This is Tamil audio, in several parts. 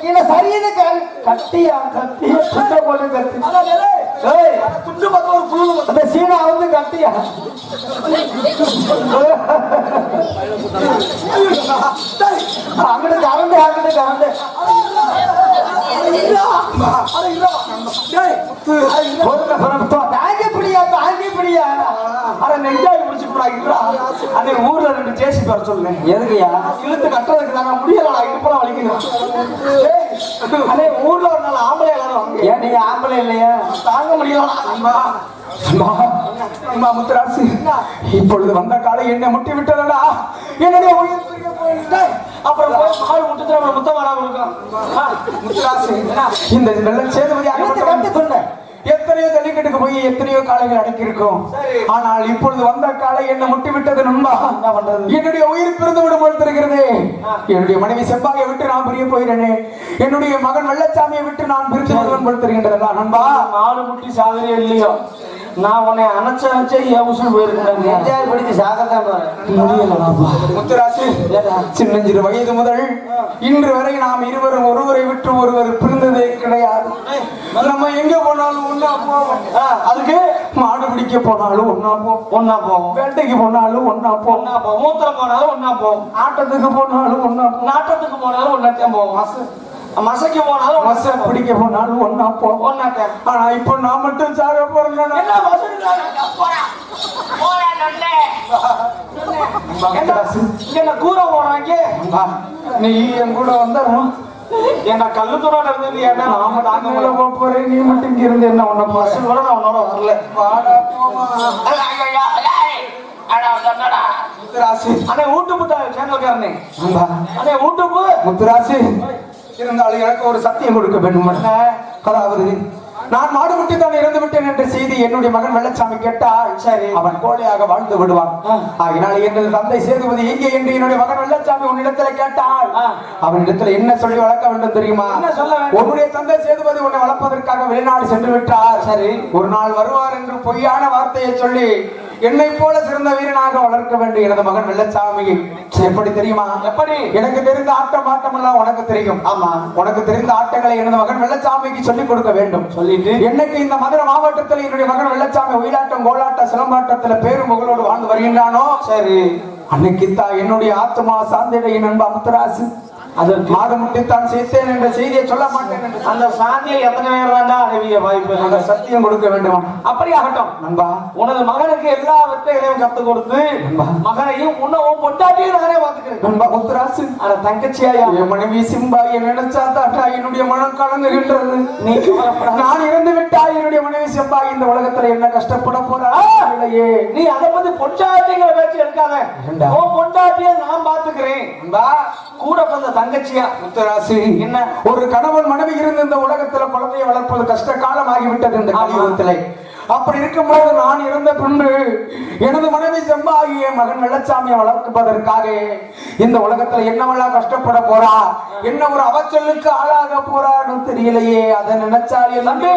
கீழே கட்டியா கட்டியா சுத்த போல கட்டி அதான் ஏலே, ஏய், அட துண்டு பக்கம் ஒரு வந்து. அந்த சீனா வந்து கட்டியா? டேய், அங்கிட்டு கரண்டு அங்கிட்டு கரண்டு. பொறுத்தோ தாங்கி பிடியா தாங்கி பிடியா? அட நெஞ்சாய் அன்னைக்கு ஊர்ல ரெண்டு ஜேசி வர சொல்லுங்க. எதுக்குயா இழுத்து கட்டுறதுக்கு நாங்க முடியலடா இடுப்பெல்லாம் வலிக்குது. அண்ணே ஊர்ல ஒரு நாள் ஆம்பளை எல்லாரும். ஏன் நீங்க ஆம்பளை இல்லையா? தாங்க முடியலடா. அன்பா அம்மா, முத்துராசி. இப்பொழுது வந்த காலை என்னை முட்டி விட்டதடா. என்னுடைய உயிர் அப்புறம் போய் மாடு அப்புறம் முத்தம் வரா கொடுக்கும் ஆ, முத்துராசி. இந்த வெள்ளம் சேதுபதி கட்டி அகப்பட்டவன் சொன்னேன் எத்தனையோ ஜல்லிக்கட்டுக்கு போய் எத்தனையோ காளைகள் அடக்கியிருக்கோம். சரி. ஆனால் இப்பொழுது வந்த காலை என்ன முட்டி விட்டது நண்பா என்னுடைய உயிர் பிறந்து விடும் போல் தெரிகிறது. என்னுடைய மனைவி செம்பாயை விட்டு நான் பிரிய போகிறேனே. என்னுடைய மகன் வெள்ளச்சாமியை விட்டு நான் பிரித்து விடுவேன் போல் தெரிகின்றதா நண்பா? மாடு முட்டி சாகுறியோ இல்லையோ? நான் உன்னை அணைச்ச அணைச்சே என் போயிருக்கேன் நெஞ்சாய் பிடிச்சு சாகத்தான் முத்துராசி. சின்னஞ்சிறு வயது முதல் இன்று வரை நாம் இருவரும் ஒருவரை விட்டு ஒருவர் பிரிந்ததே கிடையாது. நம்ம எங்க போனாலும் ஒன்னா போவோம். அதுக்கு? மாடு பிடிக்க போனாலும் ஒன்னா போவோம் ஒன்னா போவோம். வேட்டைக்கு போனாலும் ஒன்னா போவோம் ஒன்னா போவோம் மூத்திரம் போனாலும் ஒன்னா போவோம் ஆட்டத்துக்கு போனாலும் ஒன்னா போவோம் நாட்டத்துக்கு போனாலும் ஒன்னாத்தான் போவோம். மச மசைக்கு போனாலும் மச. பிடிக்க போனாலும் ஒன்னா போவோம் ஒன்னாத்தான் ஆனா இப்போ நான் மட்டும் சாக போறேன் என்ன கூரை போனாங்க நீ என் கூட வந்தரும் என்ன கல்லுத்தூரோட இருந்து என்ன நாம தாங்க நீ மட்டும் இங்க இருந்து என்ன பஸ்ஸில் கூட நான் உன்னோட வரல. வாடா போமா. முத்துராசி. அண்ணே ஊட்டுப்புட்டா சேனல்காரனே. நண்பா, அண்ணே ஊட்டுப்பு முத்துராசி. இருந்தாலும் எனக்கு ஒரு சத்தியம் கொடுக்க வேண்டும் அதாவது நான் மாடு முட்டி தான் இறந்து விட்டேன் என்ற செய்தி என்னுடைய மகன் வெள்ளச்சாமி கேட்டால் சரி. அவன் கோழையாக வாழ்ந்து விடுவான். ஆகினால் எனது தந்தை சேதுபதி எங்கே என்று என்னுடைய மகன் வெள்ளச்சாமி உன்னிடத்துல கேட்டால். அவனிடத்துல என்ன சொல்லி வளர்க்க வேண்டும் தெரியுமா? உன்னுடைய தந்தை சேதுபதி உன்னை வளர்ப்பதற்காக வெளிநாடு சென்று விட்டார் சரி. ஒரு நாள் வருவார் என்று பொய்யான வார்த்தையை சொல்லி என்னை போல சிறந்த வீரனாக வளர்க்க வேண்டும் எனது மகன் வெள்ளச்சாமி. எப்படி தெரியுமா? எப்படி? எனக்கு தெரிந்த ஆட்டம் ஆட்டம் எல்லாம் உனக்கு தெரியும். ஆமா. உனக்கு தெரிந்த ஆட்டங்களை எனது மகன் வெள்ளச்சாமிக்கு சொல்லிக் கொடுக்க வேண்டும். சொல்லிட்டு? என்னைக்கு இந்த மதுரை மாவட்டத்தில் என்னுடைய மகன் வெள்ளச்சாமி ஒயிலாட்டம் கோலாட்டம் சிலம்பாட்டத்துல பேரும் புகழோடு வாழ்ந்து வருகின்றானோ? சரி. அன்னைக்கு தான் என்னுடைய ஆத்மா சாந்திடைய நண்பா முத்துராசு அதற்கு மாடு முட்டித்தான் சேர்த்தேன் என்ற செய்தியை சொல்ல மாட்டேன் அந்த சாந்தியை எத்தனை பேர் தாண்டா அறிவிய வாய்ப்பு அந்த சத்தியம் கொடுக்க வேண்டுமா. அப்படி ஆகட்டும். நண்பா. உனது மகனுக்கு எல்லா வெட்டைகளையும் கத்து கொடுத்து நண்பா. மகனையும் உன்னும் பொண்டாட்டியும் நானே பாத்துக்கிறேன் நண்பா முத்துராசு ஆனா தங்கச்சியாயா. என் மனைவி சிம்பாயை நினைச்சா தாட்டா என்னுடைய மனம் கலங்குகின்றது. நீ. நான் இறந்து விட்டால் என்னுடைய மனைவி செம்பாய் இந்த உலகத்துல என்ன கஷ்டப்பட போறா? இல்லையே. நீ அதை பத்தி பொண்டாட்டிங்கிற பேச்சு எடுக்காத. ஏண்டா? உன் பொண்டாட்டிய நான் பாத்துக்கிறேன் நண்பா, கூட பிறந்த தங்கச்சியா முத்துராசு என்ன? ஒரு கணவன் மனைவி இருந்து இந்த உலகத்துல குழந்தையை வளர்ப்பது கஷ்ட காலம் ஆகிவிட்டது இந்த ஆமா. அப்படி இருக்கும்போது நான் இறந்த பின்பு எனது மனைவி செம்பாகிய மகன் வெள்ளச்சாமியை வளர்ப்பதற்காக இந்த உலகத்துல என்னவெல்லாம் கஷ்டப்பட போறா? என்ன ஒரு அவச்சலுக்கு ஆளாக போறான்னு தெரியலையே. அதை நினைச்சால் என் தம்பி.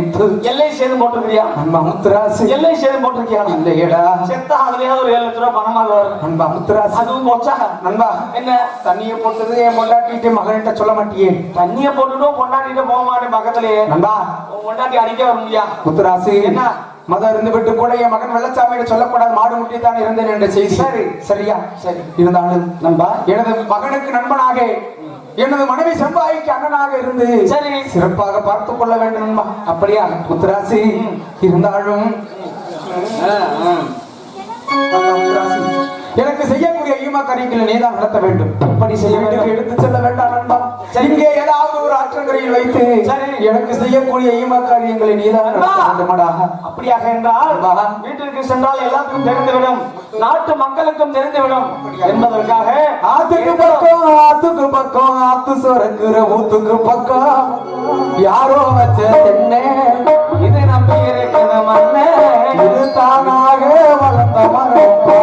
முத்து. எல்லை சேது போட்டிருக்கிறியா? நண்பா முத்துராசு. எல்லை சேது போட்டிருக்கியா? இல்லையேடா செத்தா அதுலயாவது ஒரு ஏழு லட்ச ரூபாய் பணமாக வரும் நண்பா முத்துராசு. அதுவும் போச்சா? நண்பா என்ன? தண்ணியை போட்டது என் பொண்டாட்டிட்டு மகன்கிட்ட சொல்ல மாட்டியே. தண்ணிய போட்டுட்டும் பொண்டாட்டிட்டு போக மாட்டேன் பக்கத்துலயே. நண்பா பொண்டாட்டி அடிக்க வர முடியா முத்துராசு என்ன? மதம் இருந்து விட்டு கூட என் மகன் வெள்ளச்சாமியிட சொல்லக்கூடாது மாடு முட்டி தான் இருந்தேன் என்ற செய்தி சரி. சரியா சரி. இருந்தாலும் நண்பா எனது மகனுக்கு நண்பனாக எனது மனைவி செம்பாய்க்கு அண்ணனாக இருந்து சரி. சிறப்பாக பார்த்துக் கொள்ள வேண்டும் நண்பா அப்படியா முத்துராசி இருந்தாலும் முத்துராசி எனக்கு செய்யக்கூடிய ஈமா காரியங்களை நீதான் நடத்த வேண்டும். அப்படி செய்ய வேண்டும். எடுத்து செல்ல வேண்டாம் நண்பா. இங்கே ஏதாவது ஒரு ஆற்றங்கரையில் வைத்து சரி. எனக்கு செய்யக்கூடிய ஈமா காரியங்களை நீதான் நடத்த. வேண்டுமாடா அப்படியாக என்றால். வீட்டிற்கு சென்றால் எல்லாத்துக்கும் தெரிந்துவிடும். நாட்டு மக்களுக்கும் தெரிந்துவிடும். என்பதற்காக ஆத்துக்கு பக்கம் ஆத்துக்கு பக்கம் ஆத்து சுரக்குற ஊத்துக்கு பக்கம். யாரோ வச்ச தென்னை இதை நம்பி இருக்கிற மண்ணே இது தானாக வளர்ந்த மரம்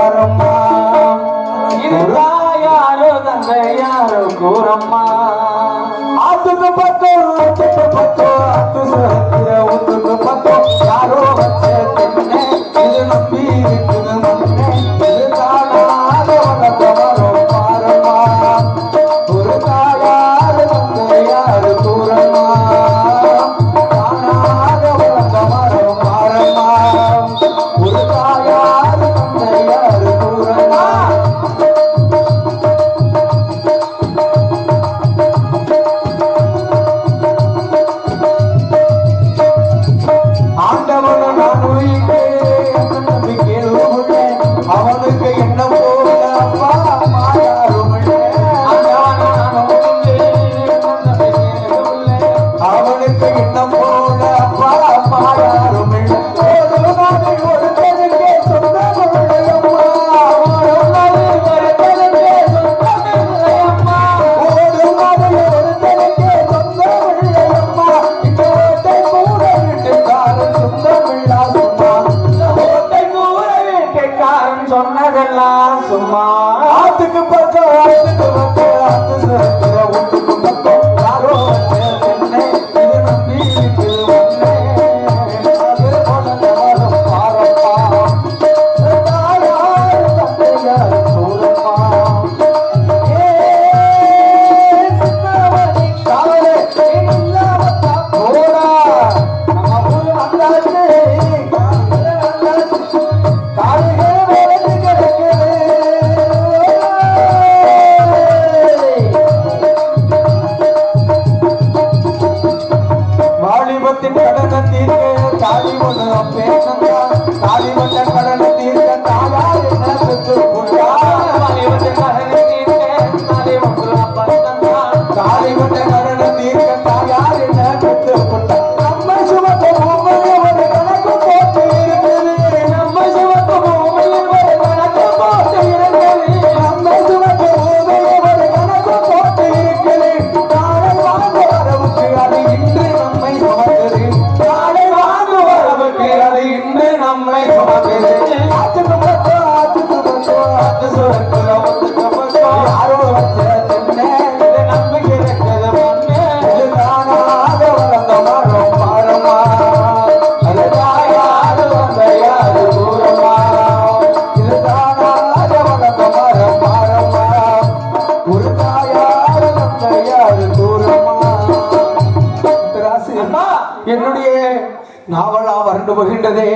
உதவுகின்றதே.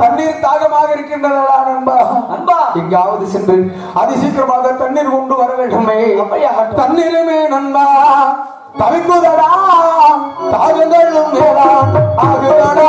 தண்ணீர் தாகமாக இருக்கின்றதா நண்பா? நண்பா. எங்காவது சென்று அதிசீக்கிரமாக தண்ணீர் கொண்டு வர வேண்டுமே. தண்ணீருமே நண்பா. தவிக்குதடா. தாகங்களும் ஆகுதடா.